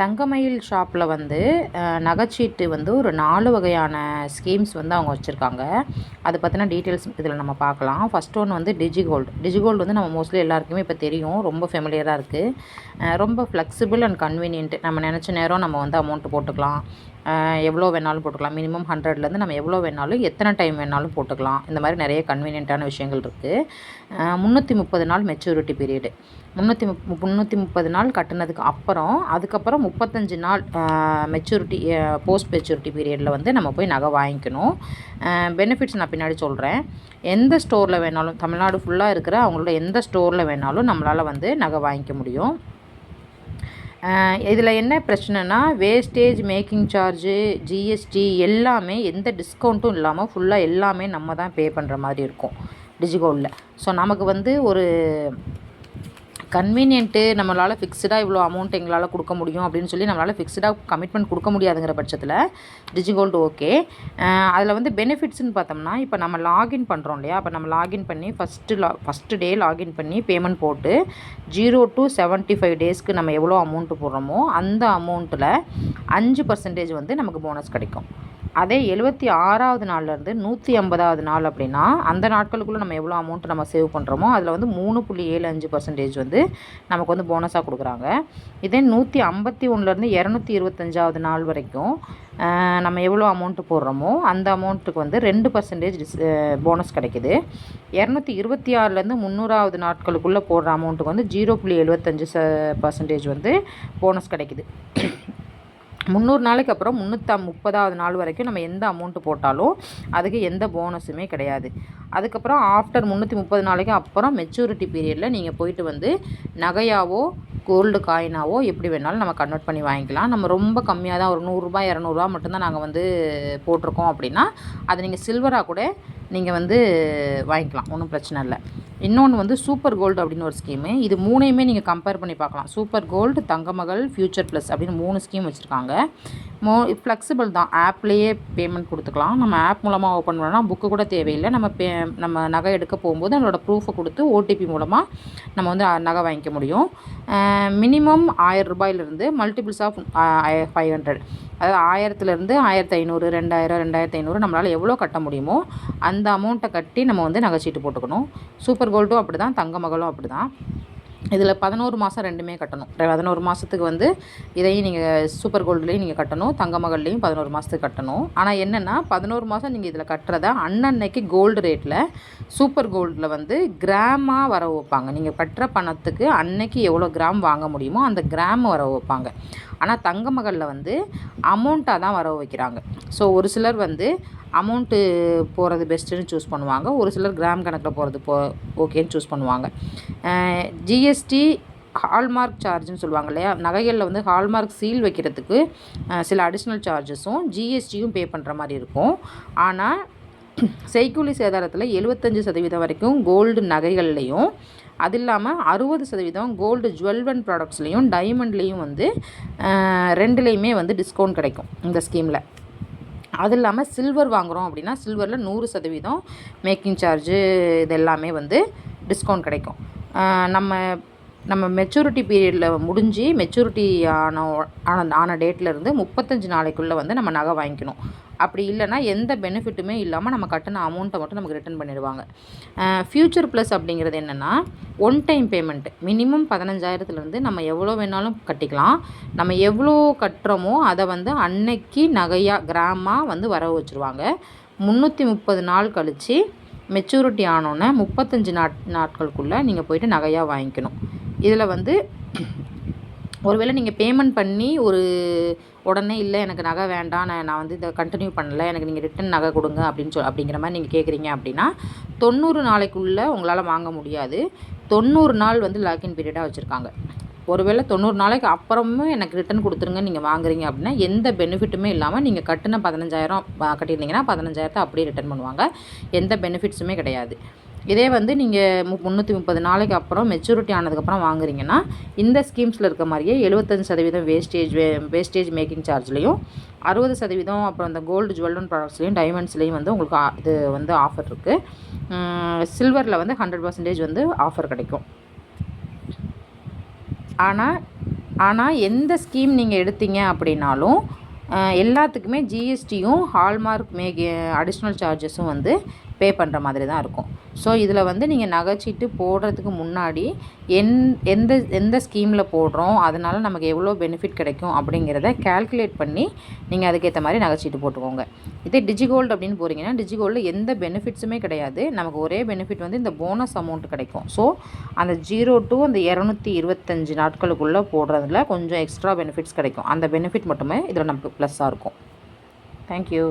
Thangamayil ஷாப்பில் வந்து நகைச்சீட்டு வந்து ஒரு நாலு வகையான ஸ்கீம்ஸ் வந்து அவங்க வச்சுருக்காங்க. அதை பற்றின டீட்டெயில்ஸ் இதில் நம்ம பார்க்கலாம் ஃபஸ்ட் ஒன்று வந்து டிஜிகோல்டு. டிஜிகோல்டு வந்து நம்ம மோஸ்ட்லி எல்லாருக்குமே இப்போ தெரியும். ரொம்ப ஃபெமிலியராக இருக்குது ரொம்ப ஃப்ளெக்சிபிள் அண்ட் கன்வீனியன்ட் நம்ம நினச்ச நேரம் நம்ம வந்து அமௌண்ட்டு போட்டுக்கலாம். எவ்வளோ வேணாலும் போட்டுக்கலாம். மினிமம் ஹண்ட்ரட்லேருந்து நம்ம எவ்வளோ வேணாலும் எத்தனை டைம் வேணாலும் போட்டுக்கலாம். இந்த மாதிரி நிறைய கன்வீனியண்ட்டான விஷயங்கள் இருக்குது முந்நூற்றி முப்பது நாள் மெச்சூரிட்டி பீரியடு முந்நூற்றி முப் முந்நூற்றி முப்பது நாள் கட்டினதுக்கு அப்புறம் அது அதுக்கப்புறம் முப்பத்தஞ்சு நாள் மெச்சூரிட்டி போஸ்ட் மெச்சூரிட்டி பீரியடில் வந்து நம்ம போய் நகை வாங்கிக்கணும். பெனிஃபிட்ஸ் நான் பின்னாடி சொல்கிறேன் எந்த ஸ்டோரில் வேணாலும் தமிழ்நாடு ஃபுல்லாக இருக்கிற அவங்களோட எந்த ஸ்டோரில் வேணாலும் நம்மளால் வந்து நகை வாங்கிக்க முடியும். இதில் என்ன பிரச்சனைனா வேஸ்டேஜ் மேக்கிங் சார்ஜு ஜிஎஸ்டி எல்லாமே எந்த டிஸ்கவுண்ட்டும் இல்லாமல் ஃபுல்லாக எல்லாமே நம்ம தான் பே பண்ணுற மாதிரி இருக்கும் டிஜிகோல்டில் ஸோ நமக்கு வந்து ஒரு கன்வீனியன்ட்டு நம்மளால் ஃபிக்ஸ்டாக இவ்வளோ அமௌண்ட் எங்களால் கொடுக்க முடியும் அப்படின்னு சொல்லி நம்மளால் ஃபிக்ஸ்டாக கமிட்மெண்ட் கொடுக்க முடியாதுங்கிற பட்சத்தில் டிஜிகோல்டு ஓகே அதில் வந்து பெனிஃபிட்ஸ்னு பார்த்தோம்னா இப்போ நம்ம லாகின் பண்ணுறோம் இல்லையா? அப்போ நம்ம லாகின் பண்ணி ஃபஸ்ட்டு லா ஃபஸ்ட்டு டே லாகின் பண்ணி பேமெண்ட் போட்டு ஜீரோ டு செவன்ட்டி ஃபைவ் டேஸ்க்கு நம்ம எவ்வளோ அமௌண்ட்டு போடுறோமோ அந்த அமௌண்ட்டில் அஞ்சு பர்சன்டேஜ் வந்து நமக்கு போனஸ் கிடைக்கும். அதே எழுபத்தி ஆறாவது நாள்லேருந்து நூற்றி ஐம்பதாவது நாள் அப்படின்னா அந்த நாட்களுக்குள்ளே நம்ம எவ்வளோ அமௌண்ட் நம்ம சேவ் பண்ணுறோமோ அதில் வந்து மூணு புள்ளி ஏழு அஞ்சு பர்சன்டேஜ் வந்து நமக்கு வந்து போனஸாக கொடுக்குறாங்க. இதே நூற்றி ஐம்பத்தி ஒன்றுலேருந்து இரநூத்தி இருபத்தஞ்சாவது நாள் வரைக்கும் நம்ம எவ்வளோ அமௌண்ட்டு போடுறோமோ அந்த அமௌண்ட்டுக்கு வந்து ரெண்டு பர்சன்டேஜ் டிஸ் போனஸ் கிடைக்குது. இரநூத்தி இருபத்தி ஆறுலேருந்து முந்நூறாவது நாட்களுக்குள்ளே போடுற அமௌண்ட்டுக்கு வந்து ஜீரோ புள்ளி எழுபத்தஞ்சு ச பர்சன்டேஜ் வந்து போனஸ் கிடைக்குது. முந்நூறு நாளைக்கு அப்புறம் முந்நூற்றா முப்பதாவது நாள் வரைக்கும் நம்ம எந்த அமௌண்ட்டு போட்டாலும் அதுக்கு எந்த போனஸுமே கிடையாது. அதுக்கப்புறம் ஆஃப்டர் முந்நூற்றி முப்பது நாளைக்கு அப்புறம் மெச்சூரிட்டி பீரியடில் நீங்கள் போயிட்டு வந்து நகையாவோ கோல்டு காயினாவோ எப்படி வேணாலும் நம்ம கன்வெர்ட் பண்ணி வாங்கிக்கலாம். நம்ம ரொம்ப கம்மியாக தான் ஒரு நூறுரூபா இரநூறுவா மட்டும்தான் நாங்கள் வந்து போட்டிருக்கோம் அப்படின்னா அது நீங்கள் சில்வராக கூட நீங்கள் வந்து வாங்கிக்கலாம் ஒன்றும் பிரச்சனை இல்லை. இன்னொன்று வந்து சூப்பர் கோல்டு அப்படின்னு ஒரு ஸ்கீமு. இது மூணையுமே நீங்கள் கம்பேர் பண்ணி பார்க்கலாம். Super gold Thangamagal future plus அப்படின்னு மூணு ஸ்கீம் வச்சுருக்காங்க. மோ ஃப்ளெக்சிபிள் தான். ஆப்லேயே பேமெண்ட் கொடுத்துக்கலாம். நம்ம ஆப் மூலமாக ஓப்பன் பண்ணால் புக்கு கூட தேவையில்லை. நம்ம பே நம்ம நகை எடுக்க போகும்போது நம்மளோட ப்ரூஃபை கொடுத்து ஓடிபி மூலமாக நம்ம வந்து நகை வாங்கிக்க முடியும். மினிமம் ஆயிரம் ரூபாயிலிருந்து மல்டிபிள்ஸ் ஆஃப் ஃபைவ் ஹண்ட்ரட். அதாவது ஆயிரத்துலேருந்து ஆயிரத்தி ஐநூறு ரெண்டாயிரம் ரெண்டாயிரத்தி ஐநூறு நம்மளால் எவ்வளோ கட்ட முடியுமோ அந்த அமௌண்ட்டை கட்டி நம்ம வந்து நகைச்சீட்டு போட்டுக்கணும். சூப்பர் கோல்டும் அப்படி தான் தங்க மகளும் அப்படி தான் இதில் பதினோரு மாதம் ரெண்டுமே கட்டணும். பதினோரு மாதத்துக்கு வந்து இதையும் நீங்கள் சூப்பர் கோல்டுலேயும் நீங்கள் கட்டணும் தங்க மகள்லேயும் பதினோரு மாதத்துக்கு கட்டணும். ஆனால் என்னென்னா பதினோரு மாதம் நீங்கள் இதில் கட்டுறத அன்னன்னைக்கு கோல்டு ரேட்டில் சூப்பர் கோல்டில் வந்து கிராமாக வர வைப்பாங்க. நீங்கள் கட்டுற பணத்துக்கு அன்னைக்கு எவ்வளோ கிராம் வாங்க முடியுமோ அந்த கிராம் வர வைப்பாங்க. ஆனால் தங்க மகளில் வந்து அமௌண்ட்டாக தான் வர வைக்கிறாங்க. ஸோ ஒரு சிலர் வந்து அமௌண்ட்டு போகிறது பெஸ்ட்டுன்னு சூஸ் பண்ணுவாங்க. ஒரு சிலர் கிராம் கணக்கில் போகிறது போ ஓகேன்னு சூஸ் பண்ணுவாங்க. ஜிஎஸ்டி ஹால்மார்க் சார்ஜ்னு சொல்லுவாங்க இல்லையா? நகைகளில் வந்து ஹால்மார்க் சீல் வைக்கிறதுக்கு சில அடிஷ்னல் சார்ஜஸும் ஜிஎஸ்டியும் பே பண்ணுற மாதிரி இருக்கும். ஆனால் செய்கூலி சேதாரத்தில் எழுபத்தஞ்சு சதவீதம் வரைக்கும் கோல்டு நகைகள்லையும் அது இல்லாமல் அறுபது சதவீதம் கோல்டு ஜுவல்வன் ப்ராடக்ட்ஸ்லேயும் டைமண்ட்லேயும் வந்து ரெண்டுலேயுமே வந்து டிஸ்கவுண்ட் கிடைக்கும் இந்த ஸ்கீமில் அது இல்லாமல் சில்வர் வாங்குகிறோம் அப்படின்னா சில்வரில் நூறு சதவீதம் மேக்கிங் சார்ஜு இது எல்லாமே வந்து டிஸ்கவுண்ட் கிடைக்கும். நம்ம நம்ம மெச்சூரிட்டி பீரியடில் முடிஞ்சு மெச்சூரிட்டி ஆன ஆன ஆன டேட்லேருந்து முப்பத்தஞ்சு நாளைக்குள்ளே வந்து நம்ம நகை வாங்கிக்கணும். அப்படி இல்லைன்னா எந்த பெனிஃபிட்டுமே இல்லாமல் நம்ம கட்டின அமௌண்ட்டை மட்டும் நமக்கு ரிட்டர்ன் பண்ணிடுவாங்க. ஃப்யூச்சர் ப்ளஸ் அப்படிங்கிறது என்னென்னா ஒன் டைம் பேமெண்ட் மினிமம் பதினஞ்சாயிரத்துலேருந்து நம்ம எவ்வளோ வேணாலும் கட்டிக்கலாம். நம்ம எவ்வளோ கட்டுறோமோ அதை வந்து அன்னைக்கு நகையாக கிராமாக வந்து வர வச்சுருவாங்க. முந்நூற்றி முப்பது நாள் கழித்து மெச்சூரிட்டி ஆனோன்னே முப்பத்தஞ்சு நாட் நாட்களுக்குள்ளே நீங்கள் போயிட்டு நகையாக வாங்கிக்கணும். இதில் வந்து ஒருவேளை நீங்கள் பேமெண்ட் பண்ணி ஒரு உடனே இல்லை எனக்கு நகை வேண்டாம் நான் நான் வந்து இதை கண்டினியூ பண்ணல எனக்கு நீங்கள் ரிட்டன் நகை கொடுங்க அப்படின்னு சொல் அப்படிங்கிற மாதிரி நீங்கள் கேட்குறீங்க அப்படின்னா தொண்ணூறு நாளைக்குள்ளே உங்களால் வாங்க முடியாது. தொண்ணூறு நாள் வந்து லாக்இன் பீரியடாக வச்சுருக்காங்க. ஒருவேளை தொண்ணூறு நாளைக்கு அப்புறமும் எனக்கு ரிட்டன் கொடுத்துருங்க நீங்கள் வாங்குறீங்க அப்படின்னா எந்த பெனிஃபிட்டுமே இல்லாமல் நீங்கள் கட்டின பதினஞ்சாயிரம் கட்டியிருந்தீங்கன்னா பதினஞ்சாயிரத்தை அப்படியே ரிட்டர்ன் பண்ணுவாங்க. எந்த பெனிஃபிட்ஸுமே கிடையாது. இதே வந்து நீங்கள் மு முந்நூற்றி முப்பது நாளைக்கு அப்புறம் மெச்சூரிட்டி ஆனதுக்கப்புறம் வாங்குறீங்கன்னா இந்த ஸ்கீம்ஸில் இருக்க மாதிரியே எழுபத்தஞ்சு சதவீதம் வேஸ்டேஜ் வே வேஸ்டேஜ் மேக்கிங் சார்ஜ்லேயும் அறுபது சதவீதம் அப்புறம் இந்த கோல்டு ஜுவல்லன் ப்ராடக்ட்ஸ்லேயும் டைமண்ட்ஸ்லேயும் வந்து உங்களுக்கு இது வந்து ஆஃபர் இருக்குது சில்வரில் வந்து ஹண்ட்ரட் பர்சன்டேஜ் வந்து ஆஃபர் கிடைக்கும். ஆனால் ஆனால் எந்த ஸ்கீம் நீங்கள் எடுத்தீங்க அப்படின்னாலும் எல்லாத்துக்குமே ஜிஎஸ்டியும் ஹால்மார்க் மே அடிஷ்னல் சார்ஜஸும் வந்து பே பண்ணுற மாதிரி தான் இருக்கும். ஸோ இதில் வந்து நீங்கள் நகைச்சீட்டு போடுறதுக்கு முன்னாடி எந் எந்த எந்த ஸ்கீமில் போடுறோம் அதனால் நமக்கு எவ்வளோ பெனிஃபிட் கிடைக்கும் அப்படிங்கிறத கால்குலேட் பண்ணி நீங்கள் அதுக்கேற்ற மாதிரி நகைச்சீட்டு போட்டுக்கோங்க. இதே டிஜிகோல்டு அப்படின்னு போகிறீங்கன்னா டிஜிகோல்டில் எந்த பெனிஃபிட்ஸுமே கிடையாது. நமக்கு ஒரே பெனிஃபிட் வந்து இந்த போனஸ் அமௌண்ட் கிடைக்கும். ஸோ அந்த ஜீரோ டு அந்த இரநூத்தி இருபத்தஞ்சு நாட்களுக்குள்ளே போடுறதுல கொஞ்சம் எக்ஸ்ட்ரா பெனிஃபிட்ஸ் கிடைக்கும். அந்த பெனிஃபிட் மட்டுமே இதில் நமக்கு ப்ளஸ்ஸாக இருக்கும். தேங்க்யூ